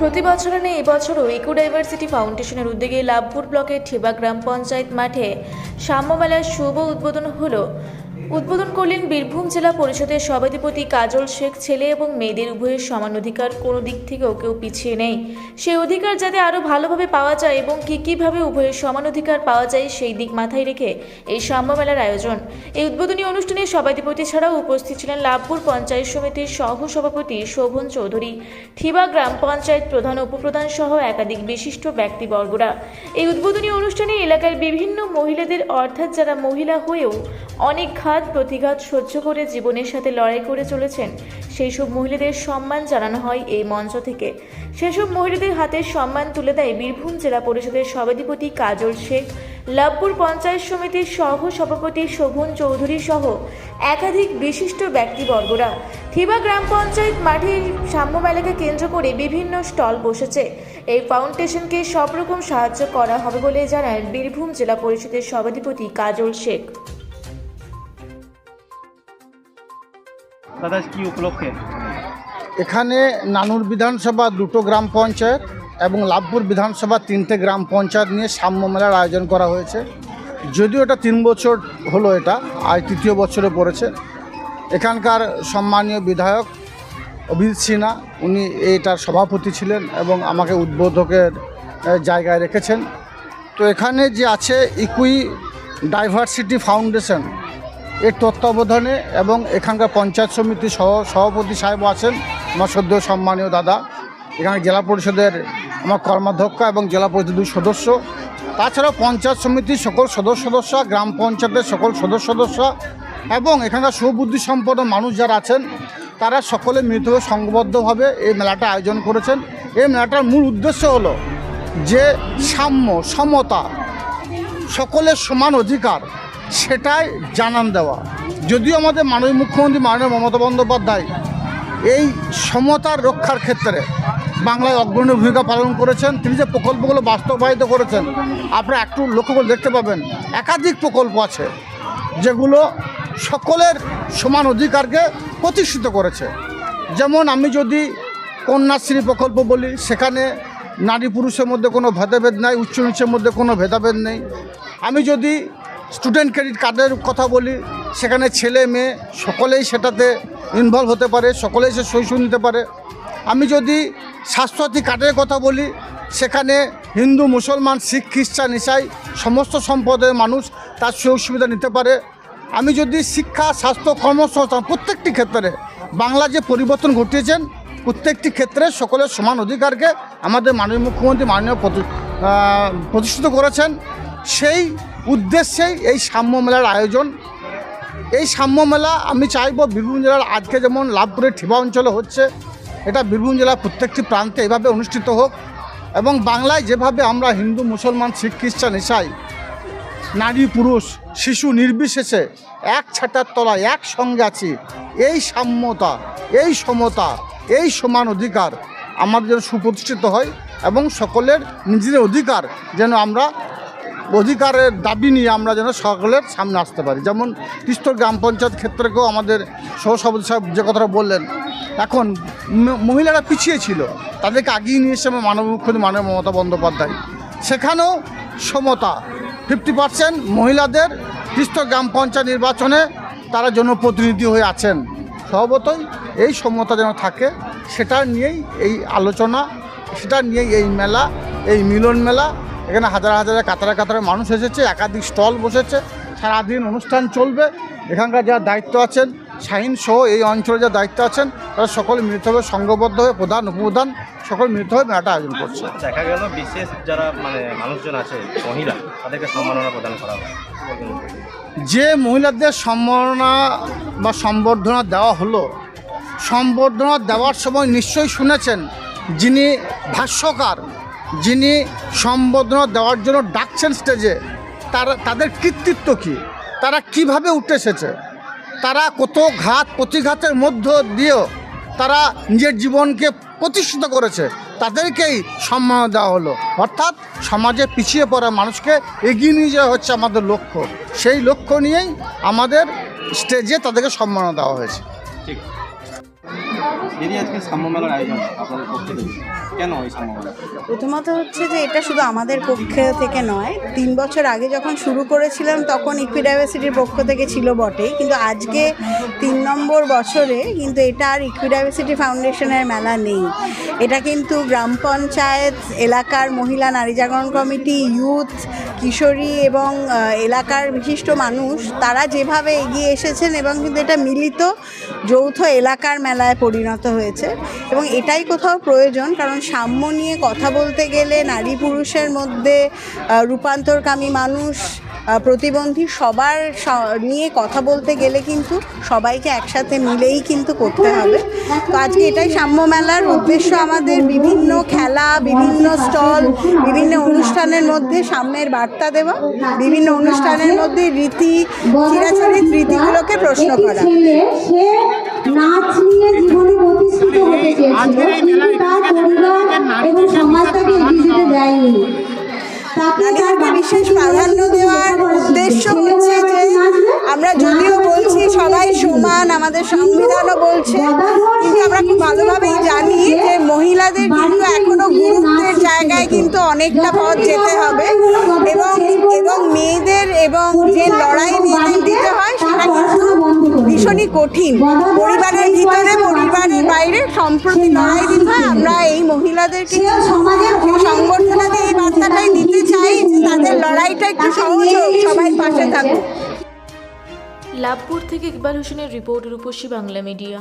প্রতি বছর নেই এবছরও ইকো ডাইভার্সিটি ফাউন্ডেশনের উদ্যোগে লাভপুর ব্লকের ঠেবা গ্রাম পঞ্চায়েত মাঠে সাম্যমেলার শুভ উদ্বোধন হলো। উদ্বোধন করলেন বীরভূম জেলা পরিষদের সভাধিপতি কাজল শেখ, ছেলে এবং মেয়েদের উভয়ের সমান অধিকার। কোনো দিক থেকেও কেউ পিছিয়ে নেই। সেই অধিকার যাতে আরও ভালোভাবে পাওয়া যায় এবং কী কীভাবে উভয়ের সমান অধিকার পাওয়া যায়, সেই দিক মাথায় রেখে এই সাম্যমেলার আয়োজন। এই উদ্বোধনী অনুষ্ঠানে সভাধিপতি ছাড়াও উপস্থিত ছিলেন লাভপুর পঞ্চায়েত সমিতির সহ সভাপতি শোভন চৌধুরী, ঠিবা গ্রাম পঞ্চায়েত প্রধান, উপপ্রধান সহ একাধিক বিশিষ্ট ব্যক্তিবর্গরা। এই উদ্বোধনী অনুষ্ঠানে এলাকার বিভিন্ন মহিলাদের অর্থাৎ যারা মহিলা হয়েও অনেক ঘাত প্রতিঘাত সহ্য করে জীবনের সাথে লড়াই করে চলেছেন। সেই সব মহিলাদের সম্মান জানানো হয় এই মঞ্চ থেকে। সেসব মহিলাদের হাতে সম্মান তুলে দেয় বীরভূম জেলা পরিষদের সভাধিপতি কাজল শেখ। লাভপুর পঞ্চায়েত সমিতির সহ সভাপতি শোভন চৌধুরী সহ একাধিক বিশিষ্ট ব্যক্তিবর্গরা থিবা গ্রাম পঞ্চায়েত মাঠে সাম্য মেলাকে কেন্দ্র করে বিভিন্ন স্টল বসেছে। এই ফাউন্ডেশনকে সব রকম সাহায্য করা হবে বলে জানান বীরভূম জেলা পরিষদের সভাধিপতি কাজল শেখ। দাদা, কি উপলক্ষে? এখানে নানুর বিধানসভা দুটো গ্রাম পঞ্চায়েত এবং লাভপুর বিধানসভা তিনটে গ্রাম পঞ্চায়েত নিয়ে সাম্য মেলার আয়োজন করা হয়েছে। যদিও এটা তিন বছর হলো এটা, আজ তৃতীয় বছরে পড়েছে। এখানকার সম্মানীয় বিধায়ক অভিজিৎ সিনহা, উনি এইটার সভাপতি ছিলেন এবং আমাকে উদ্বোধকের জায়গায় রেখেছেন। তো এখানে যে আছে ইকুই ডাইভার্সিটি ফাউন্ডেশন এর তত্ত্বাবধানে এবং এখানকার পঞ্চায়েত সমিতির সহ সভাপতি সাহেব আছেন, আমার সদ্য সম্মানীয় দাদা। এখানে জেলা পরিষদের আমার কর্মাধ্যক্ষ এবং জেলা পরিষদের দুই সদস্য। তাছাড়াও পঞ্চায়েত সমিতির সকল সদস্য সদস্য, গ্রাম পঞ্চায়েতের সকল সদস্য সদস্য এবং এখানকার সুবুদ্ধি সম্পন্ন মানুষ যারা আছেন, তারা সকলে মিলিতভাবে সংঘবদ্ধভাবে এই মেলাটা আয়োজন করেছেন। এই মেলাটার মূল উদ্দেশ্য হলো যে সাম্য, সমতা, সকলের সমান অধিকার সেটাই জানান দেওয়া। যদিও আমাদের মাননীয় মুখ্যমন্ত্রী মাননীয় মমতা বন্দ্যোপাধ্যায় এই সমতার রক্ষার ক্ষেত্রে বাংলায় অগ্রণী ভূমিকা পালন করেছেন, তিনি যে প্রকল্পগুলো বাস্তবায়িত করেছেন, আপনারা একটু লক্ষ্য করে দেখতে পাবেন, একাধিক প্রকল্প আছে যেগুলো সকলের সমান অধিকারকে প্রতিষ্ঠিত করেছে। যেমন আমি যদি কন্যাশ্রী প্রকল্প বলি, সেখানে নারী পুরুষের মধ্যে কোনো ভেদাভেদ নাই উচ্চ নিচের মধ্যে কোনো ভেদাভেদ নেই। আমি যদি স্টুডেন্ট ক্রেডিট কার্ডের কথা বলি, সেখানে ছেলে, মেয়ে, সকলেই সেটাতে ইনভলভ হতে পারে, সকলেই সে সই নিতে পারে। আমি যদি স্বাস্থ্যসাথী কার্ডের কথা বলি, সেখানে হিন্দু, মুসলমান, শিখ, খ্রিস্টান, ইসাই, সমস্ত সম্প্রদায়ের মানুষ তার সুযোগ সুবিধা নিতে পারে। আমি যদি শিক্ষা, স্বাস্থ্য, কর্মসংস্থান প্রত্যেকটি ক্ষেত্রে বাংলা যে পরিবর্তন ঘটিয়েছেন, প্রত্যেকটি ক্ষেত্রে সকলের সমান অধিকারকে আমাদের মাননীয় মুখ্যমন্ত্রী, মাননীয় প্রতি- প্রতিষ্ঠিত করেছেন। সেই উদ্দেশ্যেই এই সাম্য মেলার আয়োজন। এই সাম্য মেলা আমি চাইব বীরভূম জেলার আজকে যেমন লাভপুরের ঠিবা অঞ্চলে হচ্ছে, এটা বীরভূম জেলার প্রত্যেকটি প্রান্তে এভাবে অনুষ্ঠিত হোক এবং বাংলায় যেভাবে আমরা হিন্দু, মুসলমান, শিখ, খ্রিস্টান, ইসাই, নারী, পুরুষ, শিশু নির্বিশেষে এক ছাতার তলায় একসঙ্গে আছি, এই সাম্যতা, এই সমতা, এই সমান অধিকার আমাদের যেন সুপ্রতিষ্ঠিত হয় এবং সকলের নিজেদের অধিকার যেন আমরা অধিকারের দাবি নিয়ে আমরা যেন সকলের সামনে আসতে পারি। যেমন তিস্তর গ্রাম পঞ্চায়েত ক্ষেত্রেকেও আমাদের সহসভাপতি সাহেব যে কথাটা বললেন, এখন মহিলারা পিছিয়ে ছিল, তাদেরকে আগিয়ে নিয়ে এসে আমার মানব মুখ্যমন্ত্রী মানব মমতা বন্দ্যোপাধ্যায়। সেখানেও সমতা ফিফটি পার্সেন্ট মহিলাদের তিস্তর গ্রাম পঞ্চায়েত নির্বাচনে তারা জনপ্রতিনিধি হয়ে আছেন। স্বভাবতই এই সমতা যেন থাকে, সেটা নিয়েই এই আলোচনা, সেটা নিয়েই এই মেলা, এই মিলন মেলা এখানে হাজার হাজার কাতারে কাতারে মানুষ এসেছে একাধিক স্টল বসেছে সারাদিন অনুষ্ঠান চলবে। এখানকার যারা দায়িত্ব আছেন শাহিন সহ এই অঞ্চলে যা দায়িত্ব আছেন তারা সকলে মিলিতভাবে সংঘবদ্ধ হয়ে প্রধান উপপ্রধান সকল মিলিতভাবে মেলাটা আয়োজন করছে। দেখা গেল বিশেষ যারা মানে মানুষজন আছে মহিলা তাদেরকে সম্মাননা প্রদান করা হয়। যে মহিলাদের সম্মাননা বা সম্বর্ধনা দেওয়া হলো সম্বর্ধনা দেওয়ার সময় নিশ্চয়ই শুনেছেন যিনি ভাষ্যকার। যিনি সম্বোধনা দেওয়ার জন্য ডাকছেন স্টেজে তারা, তাদের কৃতিত্ব কী? তারা কীভাবে উঠে এসেছে? তারা কত ঘাত প্রতিঘাতের মধ্য দিয়েও তারা নিজের জীবনকে প্রতিষ্ঠিত করেছে? তাদেরকেই সম্মান দেওয়া হলো। অর্থাৎ সমাজে পিছিয়ে পড়া মানুষকে এগিয়ে নিয়ে যাওয়া হচ্ছে আমাদের লক্ষ্য। সেই লক্ষ্য নিয়েই আমাদের স্টেজে তাদেরকে সম্মান দেওয়া হয়েছে। ঠিক। দিদি আজকে আয়োজন আপনাদের কেন এই প্রথমত হচ্ছে যে এটা শুধু আমাদের পক্ষ থেকে নয়, তিন বছর আগে যখন শুরু করেছিলাম তখন ইকুইডাইভার্সিটির পক্ষ থেকে ছিল বটেই, কিন্তু আজকে তিন নম্বর বছরে কিন্তু এটা আর ইকুইডাইভার্সিটি ফাউন্ডেশনের মেলা নেই। এটা কিন্তু গ্রাম পঞ্চায়েত, এলাকার মহিলা নারী জাগরণ কমিটি ইউথ কিশোরী এবং এলাকার বিশিষ্ট মানুষ, তারা যেভাবে এগিয়ে এসেছেন এবং কিন্তু এটা মিলিত যৌথ এলাকার মেলায় পরিণত হয়েছে। এবং এটাই কোথাও প্রয়োজন, কারণ সাম্য নিয়ে কথা বলতে গেলে নারী পুরুষের মধ্যে রূপান্তরকামী মানুষ প্রতিবন্ধী সবার নিয়ে কথা বলতে গেলে কিন্তু সবাইকে একসাথে মিলেই কিন্তু করতে হবে। তো আজকে এটাই সাম্য মেলার উদ্দেশ্য। আমাদের বিভিন্ন খেলা বিভিন্ন স্টল বিভিন্ন অনুষ্ঠানের মধ্যে সাম্যের বার্তা দেওয়া বিভিন্ন অনুষ্ঠানের মধ্যে রীতি চিরাচরিত রীতিগুলোকে প্রশ্ন করা। ছেলে সে নাচ নিয়ে জীবনে প্রতিষ্ঠিত হতে চেয়েছিল। কিন্তু তার পরিবার এবং সমাজ তাকে এগিয়ে যেতে দেয়নি। নারীদেরকে বিশেষ প্রাধান্য দেওয়ার উদ্দেশ্য হচ্ছে যে আমরা যদিও বলছি সবাই সমান আমাদের সংবিধানও বলছে কিন্তু আমরা খুব ভালোভাবেই জানি যে মহিলাদের কিন্তু এখনও গুরুত্বের জায়গায় কিন্তু অনেকটা পথ যেতে হবে এবং এবং মেয়েদের এবং যে লড়াই মেয়েদের দিতে হয় সেটা কিন্তু ভীষণই কঠিন। পরিবারের ভিতরে পরিবারের বাইরে সম্প্রতি লড়াই দিতে হয় আমরা এই মহিলাদেরকে সমাজের বার্তাটাই দিতে চাই, তাদের লড়াইটা একটু সহজ হোক, সবাই পাশে থাকুক। লাভপুর থেকে ইকবাল হোসেনের রিপোর্ট রূপসী বাংলা মিডিয়া।